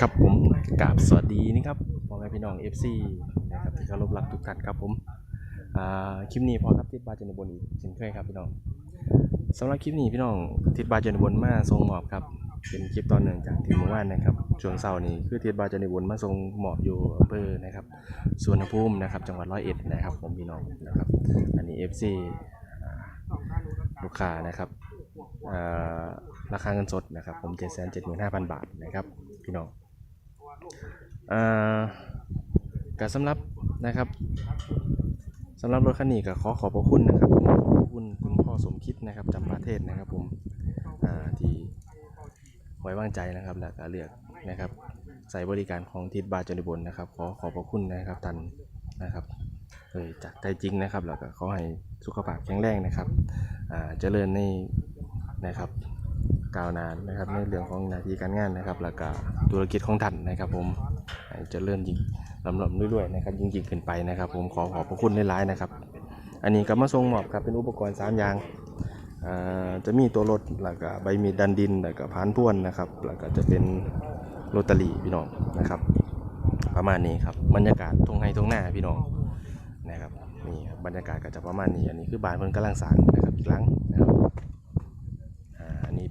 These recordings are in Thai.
ครับพ่อแม่พี่น้อง FC นะครับที่เคารพรักทุกท่านครับผมอ่าคลิปนี้พอครับทิศบาจันบนอีกเช่นเคยครับพี่น้องสำหรับคลิปนี้พี่น้องทิศบาจันบนมาทรงหมอบครับเป็นคลิปตอนหนึ่งจากที่เมื่อวานนะครับช่วงเสาร์นี้คือทิศบาจันบนมาทรงหมอบอยู่อำเภอนะครับสุวรรณภูมินะครับจังหวัดร้อยเอ็ดนะครับผมพี่น้องนะครับอันนี้ FC ลูกค้านะครับอ่าราคาเงินสดนะครับผม775,000 บาทนะครับพี่น้อง อ่าก็สำหรับนะครับสำหรับรถคันนี้ก็ขอขอบพระคุณนะครับผมขอบคุณคุณพ่อสมคิดนะครับจำปาเทศนะครับผมที่ไว้วางใจนะครับและก็เลือกนะครับใส่บริการของทิศบาจนิบนนะครับ ขอขอบพระคุณนะครับท่านนะครับเอยจากใจจริงนะครับแล้วก็ขอให้สุขภาพแข็งแรงนะครับเจริญในนะครับ ก้าวหน้านะครับในเรื่องของหน้าที่การงานนะครับแล้วก็ธุรกิจของท่านนะครับ ผมให้เจะเลื่อนยิ่งลำลำด้วยๆนะครับยิ่งยิ่งขึ้นไปนะครับ ผมขอขอบพระคุณหลายๆนะครับ อันนี้ก็มาส่งมอบครับเป็นอุปกรณ์สามอย่างอ่าจะมีตัวรถแล้วก็ใบมีดดันดินแล้วก็พานพ่วนนะครับแล้วก็จะเป็นโรตารี่พี่น้องนะครับ ประมาณนี้ครับบรรยากาศทงไฮทงหน้าพี่น้องนะครับนี่ครับบรรยากาศก็จะประมาณนี้อันนี้คือบ้านเพิ่นกำลังสร้างนะครับอีกหลังนะครับอ่าอันนี้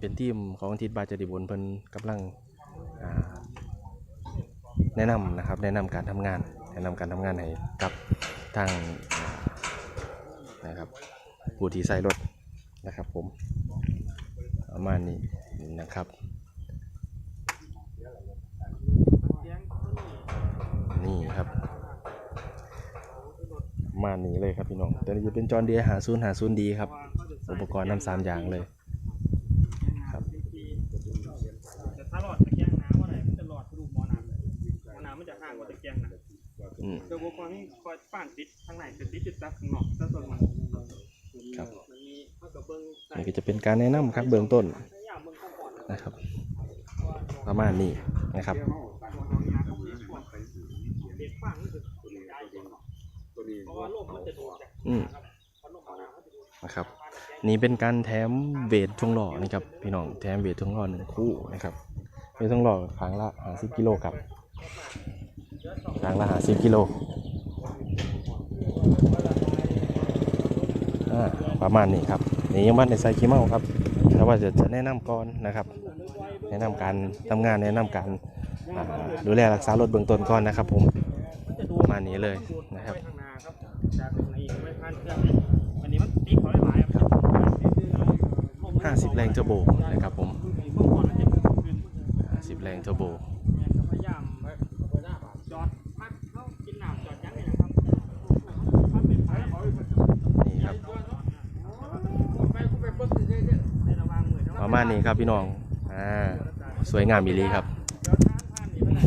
เป็นทีมของทิศบาจดิบุญเพิ่นกำลังแนะนำนะครับแนะนำการทำงาน แนะนำการทำงานให้กับทางนะครับผู้ที่ใส่รถนะครับผมประมาณนี้นะครับนี่ครับมาณนี้เลยครับพี่น้องตัวนี้จะเป็นจอนเดียหาศูนหาศูนดีครับ อุปกรณ์นำสามอย่างเลย ครับ แต่ถ้าหลอดตะแกรงน้ำอะไรมันจะหลอดกระดูกหมอน้ำเลยหมอน้ำมันจะห่างกว่าตะแกรงนะ อืมโดยอุปกรณ์ที่คอยป้านติดข้างในจะติดจุดตักข้างนอกถ้าส่วนมันครับมันมีเท่ากับเบิ้งใส่นี่ก็จะเป็นการแนะนำครับเบื้องต้นยามเบิ้งข้างก่อนนะนะครับ ประมาณนี้นะครับเด็กฟังรู้สึกใจเย็นเพราะว่าลมมันจะโดนจากอืมพัดลมหมอน้ำมันจะโดนนะครับ นี่เป็นการแถมเวทช่วงหล่อนะครับพี่น้องแถมเวทช่วงหล่อหนึ่งคู่นะครับเวทช่วงหล่อครั้งละหาสิบกิโลครับ ครั้งละหาสิบกิโลประมาณนี้ครับนี่ยังบ้านในไซคิเมาครับแต่ว่าจะจะแนะนำก่อนนะครับ แนะนำการทำงานแนะนำการดูแลรักษารถเบื้องต้นก่อนนะครับ ผมประมาณนี้เลยนะครับห้าครับจากตรงเครื่องอันนี้มันตีเขาได้หลายครับ50แรงเทอร์โบนะครับผมเมื่อก่อนมันจะขึ้น50แรงเทอร์โบ เนี่ยก็พยายามจอดพักเข้ากินน้ำจอดยั้งเลยนะครับพักเป็นไฟเขาอีก นี่ครับ ไปกูไปเบิ้งเรื่อยๆในระหว่าง มือประมาณนี้ครับพี่น้องอ่าสวยงามมีลีครับจอดทานผ่านนี่ไปไหน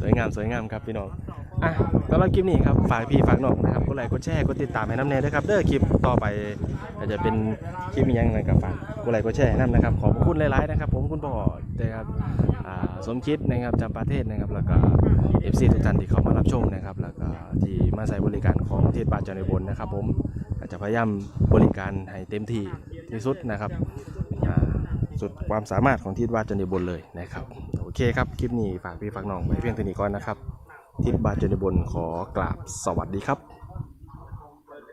สวยงามสวยงามครับพี่น้องอะสำหรับคลิปนี้ครับฝากพี่ฝากน้องนะครับกดไลค์กดแชร์กดติดตามให้น้ำเนยด้วยครับเด้อคลิปต่อไปอาจจะเป็นคลิปอิหยังไงกับฝากกดไลค์กดแชร์ให้น้ำนะครับขอบคุณหลายๆนะครับ ผมคุณพ่อนะครับอ่าสมคิดนะครับจำประเทศนะครับแล้วก็ FC ทุกท่านที่เข้ามารับชมนะครับ แล้วก็ที่มาใช้บริการของเทศบาลจันทบนนะครับ ผมอาจจะพยายามบริการให้เต็มที่ ที่สุดนะครับสุดความสามารถของทิศบาจันทบนเลยนะครับ โอเคครับ คลิปนี้ฝากพี่ฝากน้องไว้เพียงเท่านี้ก่อนนะครับ ทิศบาจันทบนขอกราบสวัสดีครับ